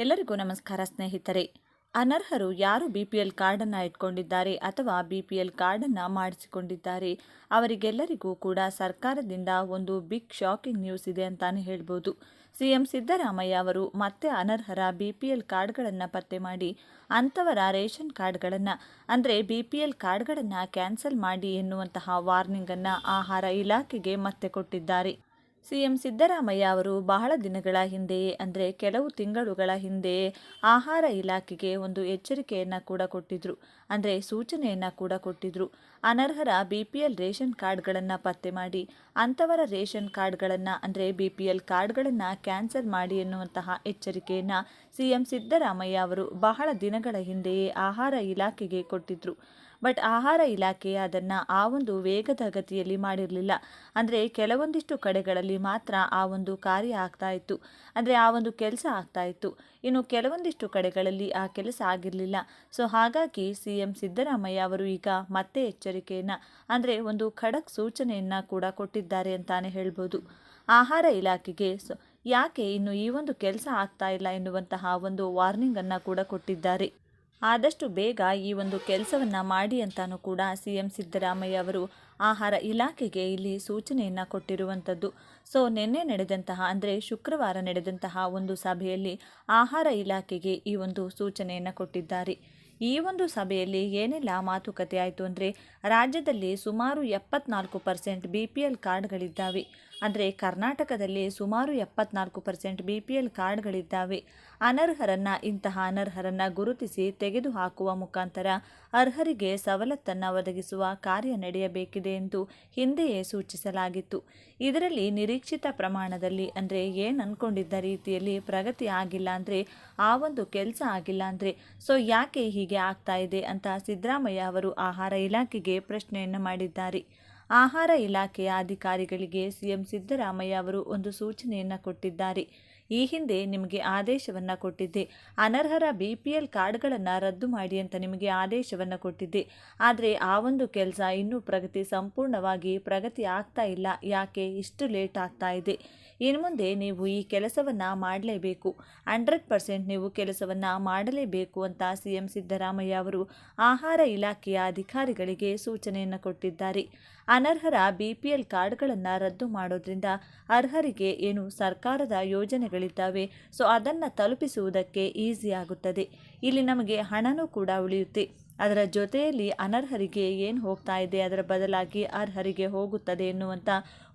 ಎಲ್ಲರಿಗೂ ನಮಸ್ಕಾರ, ಸ್ನೇಹಿತರೆ. ಅನರ್ಹರು ಯಾರು ಬಿ ಪಿ ಎಲ್ ಕಾರ್ಡನ್ನು ಇಟ್ಕೊಂಡಿದ್ದಾರೆ ಅಥವಾ ಬಿ ಪಿ ಎಲ್ ಕಾರ್ಡನ್ನು ಮಾಡಿಸಿಕೊಂಡಿದ್ದಾರೆ, ಅವರಿಗೆಲ್ಲರಿಗೂ ಕೂಡ ಸರ್ಕಾರದಿಂದ ಒಂದು ಬಿಗ್ ಶಾಕಿಂಗ್ ನ್ಯೂಸ್ ಇದೆ ಅಂತಾನೆ ಹೇಳ್ಬೋದು. ಸಿ ಎಂ ಸಿದ್ದರಾಮಯ್ಯ ಅವರು ಮತ್ತೆ ಅನರ್ಹರ ಬಿ ಪಿ ಎಲ್ ಕಾರ್ಡ್ಗಳನ್ನು ಪತ್ತೆ ಮಾಡಿ, ಅಂಥವರ ರೇಷನ್ ಕಾರ್ಡ್ಗಳನ್ನು, ಅಂದರೆ ಬಿ ಪಿ ಎಲ್ ಕಾರ್ಡ್ಗಳನ್ನು ಕ್ಯಾನ್ಸಲ್ ಮಾಡಿ ಎನ್ನುವಂತಹ ವಾರ್ನಿಂಗನ್ನು ಆಹಾರ ಇಲಾಖೆಗೆ ಮತ್ತೆ ಕೊಟ್ಟಿದ್ದಾರೆ. ಸಿಎಂ ಸಿದ್ದರಾಮಯ್ಯ ಅವರು ಬಹಳ ದಿನಗಳ ಹಿಂದೆಯೇ ಅಂದರೆ ಕೆಲವು ತಿಂಗಳುಗಳ ಹಿಂದೆಯೇ ಆಹಾರ ಇಲಾಖೆಗೆ ಒಂದು ಎಚ್ಚರಿಕೆಯನ್ನು ಕೂಡ ಕೊಟ್ಟಿದ್ರು, ಅಂದರೆ ಸೂಚನೆಯನ್ನು ಕೂಡ ಕೊಟ್ಟಿದ್ರು. ಅನರ್ಹರ ಬಿ ಪಿ ಎಲ್ ರೇಷನ್ ಕಾರ್ಡ್ಗಳನ್ನು ಪತ್ತೆ ಮಾಡಿ, ಅಂಥವರ ರೇಷನ್ ಕಾರ್ಡ್ಗಳನ್ನು, ಅಂದರೆ ಬಿ ಪಿ ಎಲ್ ಕಾರ್ಡ್ಗಳನ್ನು ಕ್ಯಾನ್ಸಲ್ ಮಾಡಿ ಎನ್ನುವಂತಹ ಎಚ್ಚರಿಕೆಯನ್ನು ಸಿ ಎಂ ಸಿದ್ದರಾಮಯ್ಯ ಅವರು ಬಹಳ ದಿನಗಳ ಹಿಂದೆಯೇ ಆಹಾರ ಇಲಾಖೆಗೆ ಕೊಟ್ಟಿದ್ರು. ಬಟ್ ಆಹಾರ ಇಲಾಖೆ ಅದನ್ನು ಆ ಒಂದು ವೇಗದ ಗತಿಯಲ್ಲಿ ಮಾಡಿರಲಿಲ್ಲ. ಅಂದರೆ ಕೆಲವೊಂದಿಷ್ಟು ಕಡೆಗಳಲ್ಲಿ ಮಾತ್ರ ಆ ಒಂದು ಕಾರ್ಯ ಆಗ್ತಾ ಇತ್ತು. ಅಂದರೆ ಆ ಒಂದು ಕೆಲಸ ಆಗ್ತಾ ಇತ್ತು. ಇನ್ನು ಕೆಲವೊಂದಿಷ್ಟು ಕಡೆಗಳಲ್ಲಿ ಆ ಕೆಲಸ ಆಗಿರಲಿಲ್ಲ. ಸೊ ಹಾಗಾಗಿ ಸಿ ಎಂ ಸಿದ್ದರಾಮಯ್ಯ ಅವರು ಈಗ ಮತ್ತೆ ಎಚ್ಚರಿಕೆಯನ್ನು, ಅಂದರೆ ಒಂದು ಖಡಕ್ ಸೂಚನೆಯನ್ನು ಕೂಡ ಕೊಟ್ಟಿದ್ದಾರೆ ಅಂತಾನೆ ಹೇಳ್ಬೋದು. ಆಹಾರ ಇಲಾಖೆಗೆ ಯಾಕೆ ಇನ್ನು ಈ ಒಂದು ಕೆಲಸ ಆಗ್ತಾ ಇಲ್ಲ ಎನ್ನುವಂತಹ ಒಂದು ವಾರ್ನಿಂಗನ್ನು ಕೂಡ ಕೊಟ್ಟಿದ್ದಾರೆ. ಆದಷ್ಟು ಬೇಗ ಈ ಒಂದು ಕೆಲಸವನ್ನು ಮಾಡಿ ಅಂತಾನೂ ಕೂಡ ಸಿ ಎಂ ಸಿದ್ದರಾಮಯ್ಯ ಅವರು ಆಹಾರ ಇಲಾಖೆಗೆ ಇಲ್ಲಿ ಸೂಚನೆಯನ್ನು ಕೊಟ್ಟಿರುವಂಥದ್ದು. ಸೊ ನಿನ್ನೆ ನಡೆದಂತಹ, ಅಂದರೆ ಶುಕ್ರವಾರ ನಡೆದಂತಹ ಒಂದು ಸಭೆಯಲ್ಲಿ ಆಹಾರ ಇಲಾಖೆಗೆ ಈ ಒಂದು ಸೂಚನೆಯನ್ನು ಕೊಟ್ಟಿದ್ದಾರೆ. ಈ ಒಂದು ಸಭೆಯಲ್ಲಿ ಏನೆಲ್ಲ ಮಾತುಕತೆ ಆಯಿತು ಅಂದರೆ, ರಾಜ್ಯದಲ್ಲಿ ಸುಮಾರು ಎಪ್ಪತ್ನಾಲ್ಕು ಪರ್ಸೆಂಟ್ ಬಿ ಪಿ ಎಲ್ ಕಾರ್ಡ್ಗಳಿದ್ದಾವೆ. ಅಂದರೆ ಕರ್ನಾಟಕದಲ್ಲಿ ಸುಮಾರು ಎಪ್ಪತ್ನಾಲ್ಕು ಪರ್ಸೆಂಟ್ ಬಿ ಪಿ ಎಲ್ ಕಾರ್ಡ್ಗಳಿದ್ದಾವೆ. ಅನರ್ಹರನ್ನು, ಇಂತಹ ಅನರ್ಹರನ್ನು ಗುರುತಿಸಿ ತೆಗೆದುಹಾಕುವ ಮುಖಾಂತರ ಅರ್ಹರಿಗೆ ಸವಲತ್ತನ್ನು ಒದಗಿಸುವ ಕಾರ್ಯ ನಡೆಯಬೇಕಿದೆ ಎಂದು ಹಿಂದೆಯೇ ಸೂಚಿಸಲಾಗಿತ್ತು. ಇದರಲ್ಲಿ ನಿರೀಕ್ಷಿತ ಪ್ರಮಾಣದಲ್ಲಿ ಅಂದರೆ ಏನು ಅಂದ್ಕೊಂಡಿದ್ದ ರೀತಿಯಲ್ಲಿ ಪ್ರಗತಿ ಆಗಿಲ್ಲ ಅಂದರೆ, ಆ ಒಂದು ಕೆಲಸ ಆಗಿಲ್ಲ ಅಂದರೆ, ಸೊ ಯಾಕೆ ಹೀಗೆ ಆಗ್ತಾ ಇದೆ ಅಂತ ಸಿದ್ದರಾಮಯ್ಯ ಅವರು ಆಹಾರ ಇಲಾಖೆಗೆ ಪ್ರಶ್ನೆಯನ್ನು ಮಾಡಿದ್ದಾರೆ. ಆಹಾರ ಇಲಾಖೆಯ ಅಧಿಕಾರಿಗಳಿಗೆ ಸಿಎಂ ಸಿದ್ದರಾಮಯ್ಯ ಅವರು ಒಂದು ಸೂಚನೆಯನ್ನು ಕೊಟ್ಟಿದ್ದಾರೆ. ಈ ಹಿಂದೆ ನಿಮಗೆ ಆದೇಶವನ್ನು ಕೊಟ್ಟಿದ್ದೆ. ಅನರ್ಹರ ಬಿ ಪಿ ಎಲ್ ಕಾರ್ಡ್ಗಳನ್ನು ರದ್ದು ಮಾಡಿ ಅಂತ ನಿಮಗೆ ಆದೇಶವನ್ನು ಕೊಟ್ಟಿದ್ದೆ. ಆದರೆ ಆ ಒಂದು ಕೆಲಸ ಇನ್ನೂ ಪ್ರಗತಿ ಸಂಪೂರ್ಣವಾಗಿ ಪ್ರಗತಿ ಆಗ್ತಾ ಇಲ್ಲ. ಯಾಕೆ? ಇಷ್ಟು ಲೇಟ್ ಆಗ್ತಾ ಇದೆ. ಇನ್ನು ಮುಂದೆ ನೀವು ಈ ಕೆಲಸವನ್ನು ಮಾಡಲೇಬೇಕು. ಹಂಡ್ರೆಡ್ ಪರ್ಸೆಂಟ್ ನೀವು ಕೆಲಸವನ್ನು ಮಾಡಲೇಬೇಕು ಅಂತ ಸಿ ಎಂ ಸಿದ್ದರಾಮಯ್ಯ ಅವರು ಆಹಾರ ಇಲಾಖೆಯ ಅಧಿಕಾರಿಗಳಿಗೆ ಸೂಚನೆಯನ್ನು ಕೊಟ್ಟಿದ್ದಾರೆ. ಅನರ್ಹರ ಬಿಪಿಎಲ್ ಕಾರ್ಡ್ಗಳನ್ನು ರದ್ದು ಮಾಡೋದ್ರಿಂದ ಅರ್ಹರಿಗೆ ಏನು ಸರ್ಕಾರದ ಯೋಜನೆಗಳಿದ್ದಾವೆ, ಸೊ ಅದನ್ನು ತಲುಪಿಸುವುದಕ್ಕೆ ಈಸಿ ಆಗುತ್ತದೆ. ಇಲ್ಲಿ ನಮಗೆ ಹಣನೂ ಕೂಡ ಉಳಿಯುತ್ತೆ. ಅದರ ಜೊತೆಯಲ್ಲಿ ಅನರ್ಹರಿಗೆ ಏನು ಹೋಗ್ತಾ ಇದೆ, ಅದರ ಬದಲಾಗಿ ಅರ್ಹರಿಗೆ ಹೋಗುತ್ತದೆ ಎನ್ನುವಂಥ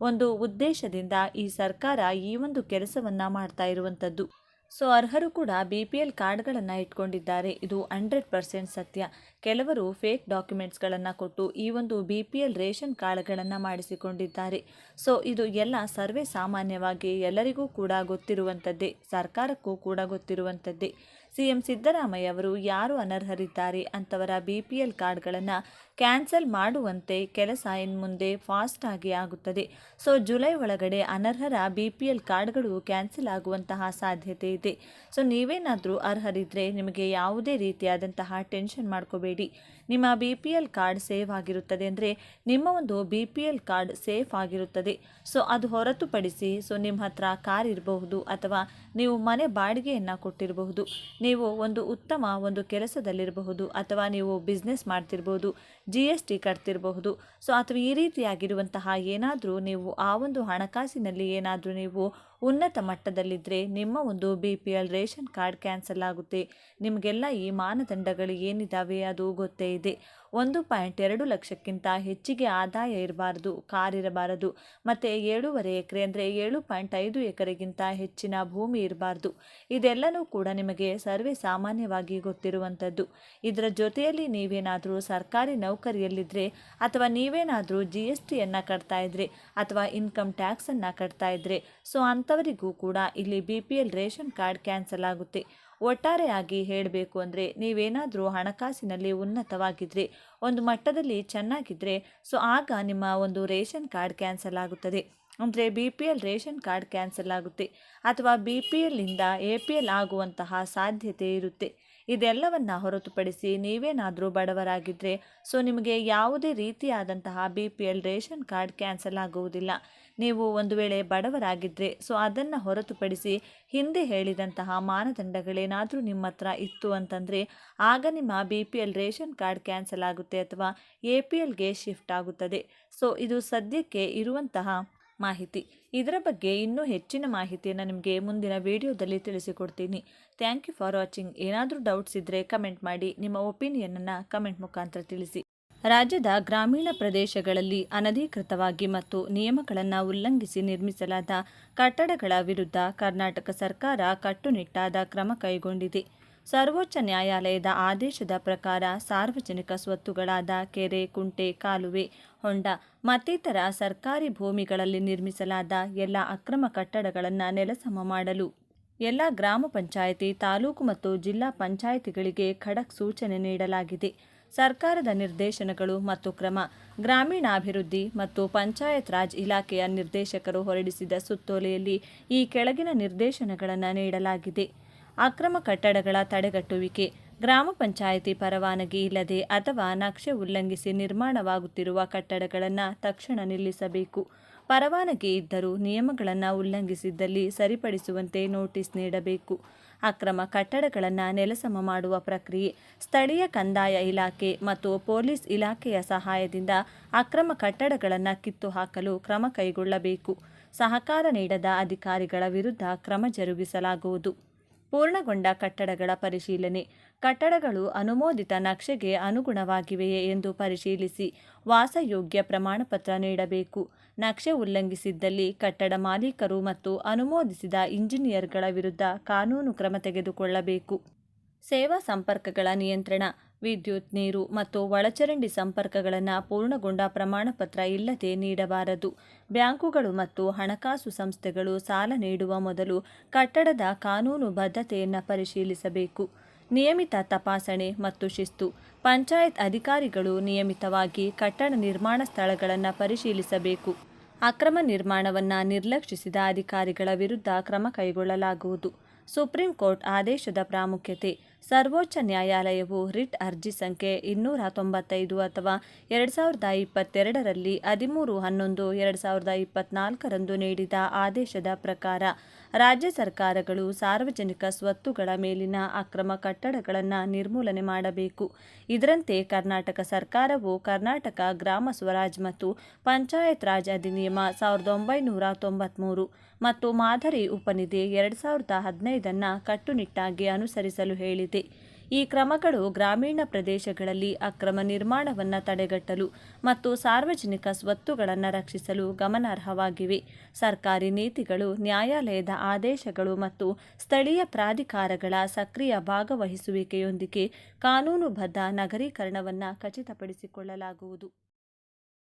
ಒಂದು ಉದ್ದೇಶದಿಂದ ಈ ಸರ್ಕಾರ ಈ ಒಂದು ಕೆಲಸವನ್ನು ಮಾಡ್ತಾ ಇರುವಂಥದ್ದು ಸೊ ಅರ್ಹರು ಕೂಡ ಬಿ ಪಿ ಎಲ್ ಕಾರ್ಡ್ಗಳನ್ನು ಇಟ್ಕೊಂಡಿದ್ದಾರೆ. ಇದು ಹಂಡ್ರೆಡ್ ಪರ್ಸೆಂಟ್ ಸತ್ಯ. ಕೆಲವರು ಫೇಕ್ ಡಾಕ್ಯುಮೆಂಟ್ಸ್ಗಳನ್ನು ಕೊಟ್ಟು ಈ ಒಂದು ಬಿ ಪಿ ಎಲ್ ರೇಷನ್ ಕಾರ್ಡ್ಗಳನ್ನು ಮಾಡಿಸಿಕೊಂಡಿದ್ದಾರೆ. ಸೊ ಇದು ಎಲ್ಲ ಸರ್ವೇ ಸಾಮಾನ್ಯವಾಗಿ ಎಲ್ಲರಿಗೂ ಕೂಡ ಗೊತ್ತಿರುವಂಥದ್ದೇ, ಸರ್ಕಾರಕ್ಕೂ ಕೂಡ ಗೊತ್ತಿರುವಂಥದ್ದೇ. ಸಿ ಎಂ ಸಿದ್ದರಾಮಯ್ಯ ಅವರು ಯಾರು ಅನರ್ಹರಿದ್ದಾರೆ ಅಂಥವರ ಬಿ ಪಿ ಎಲ್ ಕಾರ್ಡ್ಗಳನ್ನು ಕ್ಯಾನ್ಸಲ್ ಮಾಡುವಂತೆ ಕೆಲಸ ಇನ್ಮುಂದೆ ಆಗಿ ಆಗುತ್ತದೆ. ಸೊ, ಜುಲೈ ಒಳಗಡೆ ಅನರ್ಹರ ಬಿ ಪಿ ಎಲ್ ಕಾರ್ಡ್ಗಳು ಕ್ಯಾನ್ಸಲ್ ಆಗುವಂತಹ ಸಾಧ್ಯತೆ ಇದೆ. ಸೊ, ನೀವೇನಾದರೂ ಅರ್ಹರಿದ್ದರೆ ನಿಮಗೆ ಯಾವುದೇ ರೀತಿಯಾದಂತಹ ಟೆನ್ಷನ್ ಮಾಡ್ಕೋಬೇಡಿ. ನಿಮ್ಮ B P L card save ಆಗಿರುತ್ತದೆ ಅಂದರೆ ನಿಮ್ಮ ಒಂದು B P L card safe ಆಗಿರುತ್ತದೆ. ಸೊ, ಅದು ಹೊರತುಪಡಿಸಿ ಸೊ, ನಿಮ್ಮ ಹತ್ರ ಕಾರ್ ಇರಬಹುದು ಅಥವಾ ನೀವು ಮನೆ ಬಾಡಿಗೆಯನ್ನು ಕೊಟ್ಟಿರಬಹುದು. ನೀವು ಒಂದು ಉತ್ತಮ ಒಂದು ಕೆಲಸದಲ್ಲಿರಬಹುದು ಅಥವಾ ನೀವು ಬಿಸ್ನೆಸ್ ಮಾಡ್ತಿರ್ಬೋದು ಜಿ ಎಸ್ ಟಿ ಕಟ್ತಿರಬಹುದು. ಸೊ ಅಥವಾ ಈ ರೀತಿಯಾಗಿರುವಂತಹ ಏನಾದರೂ ನೀವು ಆ ಒಂದು ಹಣಕಾಸಿನಲ್ಲಿ ಏನಾದರೂ ನೀವು ಉನ್ನತ ಮಟ್ಟದಲ್ಲಿದ್ದರೆ ನಿಮ್ಮ ಒಂದು B P L ration card cancel ಆಗುತ್ತೆ. ನಿಮಗೆಲ್ಲ ಈ ಮಾನದಂಡಗಳು ಏನಿದ್ದಾವೆ ಅದು ಗೊತ್ತೇ ಇದೆ. ಒಂದು ಪಾಯಿಂಟ್ ಎರಡು ಲಕ್ಷಕ್ಕಿಂತ ಹೆಚ್ಚಿಗೆ ಆದಾಯ ಇರಬಾರದು ಕಾರ್ ಇರಬಾರದು ಮತ್ತು ಏಳೂವರೆ ಎಕರೆ ಅಂದರೆ ಏಳು ಪಾಯಿಂಟ್ ಐದು ಎಕರೆಗಿಂತ ಹೆಚ್ಚಿನ ಭೂಮಿ ಇರಬಾರ್ದು. ಇದೆಲ್ಲನೂ ಕೂಡ ನಿಮಗೆ ಸರ್ವೇ ಸಾಮಾನ್ಯವಾಗಿ ಗೊತ್ತಿರುವಂಥದ್ದು ಇದರ ಜೊತೆಯಲ್ಲಿ ನೀವೇನಾದರೂ ಸರ್ಕಾರಿ ನೌಕರಿಯಲ್ಲಿದ್ದರೆ ಅಥವಾ ನೀವೇನಾದರೂ ಜಿ ಎಸ್ ಟಿಯನ್ನು ಕಟ್ತಾ ಇದ್ದರೆ ಅಥವಾ ಇನ್ಕಮ್ ಟ್ಯಾಕ್ಸನ್ನು ಕಟ್ತಾ ಇದ್ದರೆ ಸೊ ಅಂಥವರಿಗೂ ಕೂಡ ಇಲ್ಲಿ B P L ration card cancel ಆಗುತ್ತೆ. ಒಟ್ಟಾರೆಯಾಗಿ ಹೇಳಬೇಕು ಅಂದರೆ ನೀವೇನಾದರೂ ಹಣಕಾಸಿನಲ್ಲಿ ಉನ್ನತವಾಗಿದ್ದರೆ ಒಂದು ಮಟ್ಟದಲ್ಲಿ ಚೆನ್ನಾಗಿದ್ದರೆ ಸೊ ಆಗ ನಿಮ್ಮ ಒಂದು ರೇಷನ್ ಕಾರ್ಡ್ ಕ್ಯಾನ್ಸಲ್ ಆಗುತ್ತದೆ. ಅಂದರೆ B P L ration card cancel ಆಗುತ್ತೆ. ಅಥವಾ ಬಿ ಪಿ ಎಲ್ಲಿಂದ ಎ ಪಿ ಎಲ್ ಆಗುವಂತಹ ಸಾಧ್ಯತೆ ಇರುತ್ತೆ. ಇದೆಲ್ಲವನ್ನು ಹೊರತುಪಡಿಸಿ ನೀವೇನಾದರೂ ಬಡವರಾಗಿದ್ದರೆ ಸೊ ನಿಮಗೆ ಯಾವುದೇ ರೀತಿಯಾದಂತಹ B P L ration card cancel ಆಗುವುದಿಲ್ಲ. ನೀವು ಒಂದು ವೇಳೆ ಬಡವರಾಗಿದ್ದರೆ ಸೊ ಅದನ್ನು ಹೊರತುಪಡಿಸಿ ಹಿಂದೆ ಹೇಳಿದಂತಹ ಮಾನದಂಡಗಳೇನಾದರೂ ನಿಮ್ಮ ಹತ್ರ ಇತ್ತು ಅಂತಂದರೆ, ಆಗ ನಿಮ್ಮ B P L ration card cancel ಆಗುತ್ತೆ ಅಥವಾ ಎ ಪಿ ಎಲ್ಗೆ ಶಿಫ್ಟ್ ಆಗುತ್ತದೆ. ಸೊ ಇದು ಸದ್ಯಕ್ಕೆ ಇರುವಂತಹ ಮಾಹಿತಿ. ಇದರ ಬಗ್ಗೆ ಇನ್ನೂ ಹೆಚ್ಚಿನ ಮಾಹಿತಿಯನ್ನು ನಿಮಗೆ ಮುಂದಿನ ವಿಡಿಯೋದಲ್ಲಿ ತಿಳಿಸಿಕೊಡ್ತೀನಿ. ಥ್ಯಾಂಕ್ ಯು ಫಾರ್ ವಾಚಿಂಗ್ ಏನಾದರೂ ಡೌಟ್ಸ್ ಇದ್ದರೆ ಕಮೆಂಟ್ ಮಾಡಿ. ನಿಮ್ಮ ಒಪಿನಿಯನನ್ನು ಕಮೆಂಟ್ ಮುಖಾಂತರ ತಿಳಿಸಿ. ರಾಜ್ಯದ ಗ್ರಾಮೀಣ ಪ್ರದೇಶಗಳಲ್ಲಿ ಅನಧಿಕೃತವಾಗಿ ಮತ್ತು ನಿಯಮಗಳನ್ನು ಉಲ್ಲಂಘಿಸಿ ನಿರ್ಮಿಸಲಾದ ಕಟ್ಟಡಗಳ ವಿರುದ್ಧ ಕರ್ನಾಟಕ ಸರ್ಕಾರ ಕಟ್ಟುನಿಟ್ಟಾದ ಕ್ರಮ ಕೈಗೊಂಡಿದೆ. ಸರ್ವೋಚ್ಚ ನ್ಯಾಯಾಲಯದ ಆದೇಶದ ಪ್ರಕಾರ ಸಾರ್ವಜನಿಕ ಸ್ವತ್ತುಗಳಾದ ಕೆರೆ, ಕುಂಟೆ, ಕಾಲುವೆ, ಹೊಂಡ, ಮತ್ತಿತರ ಸರ್ಕಾರಿ ಭೂಮಿಗಳಲ್ಲಿ ನಿರ್ಮಿಸಲಾದ ಎಲ್ಲ ಅಕ್ರಮ ಕಟ್ಟಡಗಳನ್ನು ನೆಲಸಮ ಮಾಡಲು ಎಲ್ಲ ಗ್ರಾಮ ಪಂಚಾಯಿತಿ, ತಾಲೂಕು ಮತ್ತು ಜಿಲ್ಲಾ ಪಂಚಾಯಿತಿಗಳಿಗೆ ಖಡಕ್ ಸೂಚನೆ ನೀಡಲಾಗಿದೆ. ಸರ್ಕಾರದ ನಿರ್ದೇಶನಗಳು ಮತ್ತು ಕ್ರಮ, ಗ್ರಾಮೀಣಾಭಿವೃದ್ಧಿ ಮತ್ತು ಪಂಚಾಯತ್ ರಾಜ್ ಇಲಾಖೆಯ ನಿರ್ದೇಶಕರು ಹೊರಡಿಸಿದ ಸುತ್ತೋಲೆಯಲ್ಲಿ ಈ ಕೆಳಗಿನ ನಿರ್ದೇಶನಗಳನ್ನು ನೀಡಲಾಗಿದೆ. ಅಕ್ರಮ ಕಟ್ಟಡಗಳ ತಡೆಗಟ್ಟುವಿಕೆ. ಗ್ರಾಮ ಪಂಚಾಯಿತಿ ಪರವಾನಗಿ ಇಲ್ಲದೆ ಅಥವಾ ನಕ್ಷೆ ಉಲ್ಲಂಘಿಸಿ ನಿರ್ಮಾಣವಾಗುತ್ತಿರುವ ಕಟ್ಟಡಗಳನ್ನು ತಕ್ಷಣ ನಿಲ್ಲಿಸಬೇಕು. ಪರವಾನಗಿ ಇದ್ದರೂ ನಿಯಮಗಳನ್ನು ಉಲ್ಲಂಘಿಸಿದ್ದಲ್ಲಿ ಸರಿಪಡಿಸುವಂತೆ ನೋಟಿಸ್ ನೀಡಬೇಕು. ಅಕ್ರಮ ಕಟ್ಟಡಗಳನ್ನು ನೆಲಸಮ ಮಾಡುವ ಪ್ರಕ್ರಿಯೆ ಸ್ಥಳೀಯ ಕಂದಾಯ ಇಲಾಖೆ ಮತ್ತು ಪೊಲೀಸ್ ಇಲಾಖೆಯ ಸಹಾಯದಿಂದ ಅಕ್ರಮ ಕಟ್ಟಡಗಳನ್ನು ಕಿತ್ತು ಹಾಕಲು ಕ್ರಮ ಕೈಗೊಳ್ಳಬೇಕು. ಸಹಕಾರ ನೀಡದ ಅಧಿಕಾರಿಗಳ ವಿರುದ್ಧ ಕ್ರಮ ಜರುಗಿಸಲಾಗುವುದು. ಪೂರ್ಣಗೊಂಡ ಕಟ್ಟಡಗಳ ಪರಿಶೀಲನೆ. ಕಟ್ಟಡಗಳು ಅನುಮೋದಿತ ನಕ್ಷೆಗೆ ಅನುಗುಣವಾಗಿವೆಯೇ ಎಂದು ಪರಿಶೀಲಿಸಿ ವಾಸಯೋಗ್ಯ ಪ್ರಮಾಣಪತ್ರ ನೀಡಬೇಕು. ನಕ್ಷೆ ಉಲ್ಲಂಘಿಸಿದ್ದಲ್ಲಿ ಕಟ್ಟಡ ಮಾಲೀಕರು ಮತ್ತು ಅನುಮೋದಿಸಿದ ಇಂಜಿನಿಯರ್ಗಳ ವಿರುದ್ಧ ಕಾನೂನು ಕ್ರಮ ತೆಗೆದುಕೊಳ್ಳಬೇಕು. ಸೇವಾ ಸಂಪರ್ಕಗಳ ನಿಯಂತ್ರಣ. ವಿದ್ಯುತ್, ನೀರು ಮತ್ತು ಒಳಚರಂಡಿ ಸಂಪರ್ಕಗಳನ್ನು ಪೂರ್ಣಗೊಂಡ ಪ್ರಮಾಣಪತ್ರ ಇಲ್ಲದೆ ನೀಡಬಾರದು. ಬ್ಯಾಂಕುಗಳು ಮತ್ತು ಹಣಕಾಸು ಸಂಸ್ಥೆಗಳು ಸಾಲ ನೀಡುವ ಮೊದಲು ಕಟ್ಟಡದ ಕಾನೂನು ಬದ್ಧತೆಯನ್ನು ಪರಿಶೀಲಿಸಬೇಕು. ನಿಯಮಿತ ತಪಾಸಣೆ ಮತ್ತು ಶಿಸ್ತು. ಪಂಚಾಯತ್ ಅಧಿಕಾರಿಗಳು ನಿಯಮಿತವಾಗಿ ಕಟ್ಟಡ ನಿರ್ಮಾಣ ಸ್ಥಳಗಳನ್ನು ಪರಿಶೀಲಿಸಬೇಕು. ಅಕ್ರಮ ನಿರ್ಮಾಣವನ್ನು ನಿರ್ಲಕ್ಷಿಸಿದ ಅಧಿಕಾರಿಗಳ ವಿರುದ್ಧ ಕ್ರಮ ಕೈಗೊಳ್ಳಲಾಗುವುದು. ಸುಪ್ರೀಂ ಕೋರ್ಟ್ ಆದೇಶದ ಪ್ರಾಮುಖ್ಯತೆ. ಸರ್ವೋಚ್ಚ ನ್ಯಾಯಾಲಯವು ರಿಟ್ ಅರ್ಜಿ ಸಂಖ್ಯೆ ಇನ್ನೂರ ತೊಂಬತ್ತೈದು ಅಥವಾ ಎರಡು ಸಾವಿರದ ಇಪ್ಪತ್ತೆರಡರಲ್ಲಿ ಹದಿಮೂರು ಹನ್ನೊಂದು, ಎರಡು ಸಾವಿರದ ಇಪ್ಪತ್ನಾಲ್ಕರಂದು ನೀಡಿದ ಆದೇಶದ ಪ್ರಕಾರ ರಾಜ್ಯ ಸರ್ಕಾರಗಳು ಸಾರ್ವಜನಿಕ ಸ್ವತ್ತುಗಳ ಮೇಲಿನ ಅಕ್ರಮ ಕಟ್ಟಡಗಳನ್ನು ನಿರ್ಮೂಲನೆ ಮಾಡಬೇಕು. ಇದರಂತೆ ಕರ್ನಾಟಕ ಸರ್ಕಾರವು ಕರ್ನಾಟಕ ಗ್ರಾಮ ಸ್ವರಾಜ್ ಮತ್ತು ಪಂಚಾಯತ್ ರಾಜ್ ಅಧಿನಿಯಮ ಸಾವಿರದ ಒಂಬೈನೂರ ತೊಂಬತ್ತ್ಮೂರು ಮತ್ತು ಮಾದರಿ ಉಪನಿಧಿ ಎರಡು ಸಾವಿರದ ಹದಿನೈದನ್ನು ಕಟ್ಟುನಿಟ್ಟಾಗಿ ಅನುಸರಿಸಲು ಹೇಳಿದೆ. ಈ ಕ್ರಮಗಳು ಗ್ರಾಮೀಣ ಪ್ರದೇಶಗಳಲ್ಲಿ ಅಕ್ರಮ ನಿರ್ಮಾಣವನ್ನು ತಡೆಗಟ್ಟಲು ಮತ್ತು ಸಾರ್ವಜನಿಕ ಸ್ವತ್ತುಗಳನ್ನು ರಕ್ಷಿಸಲು ಗಮನಾರ್ಹವಾಗಿವೆ. ಸರ್ಕಾರಿ ನೀತಿಗಳು, ನ್ಯಾಯಾಲಯದ ಆದೇಶಗಳು ಮತ್ತು ಸ್ಥಳೀಯ ಪ್ರಾಧಿಕಾರಗಳ ಸಕ್ರಿಯ ಭಾಗವಹಿಸುವಿಕೆಯೊಂದಿಗೆ ಕಾನೂನುಬದ್ಧ ನಗರೀಕರಣವನ್ನು ಖಚಿತಪಡಿಸಿಕೊಳ್ಳಲಾಗುವುದು.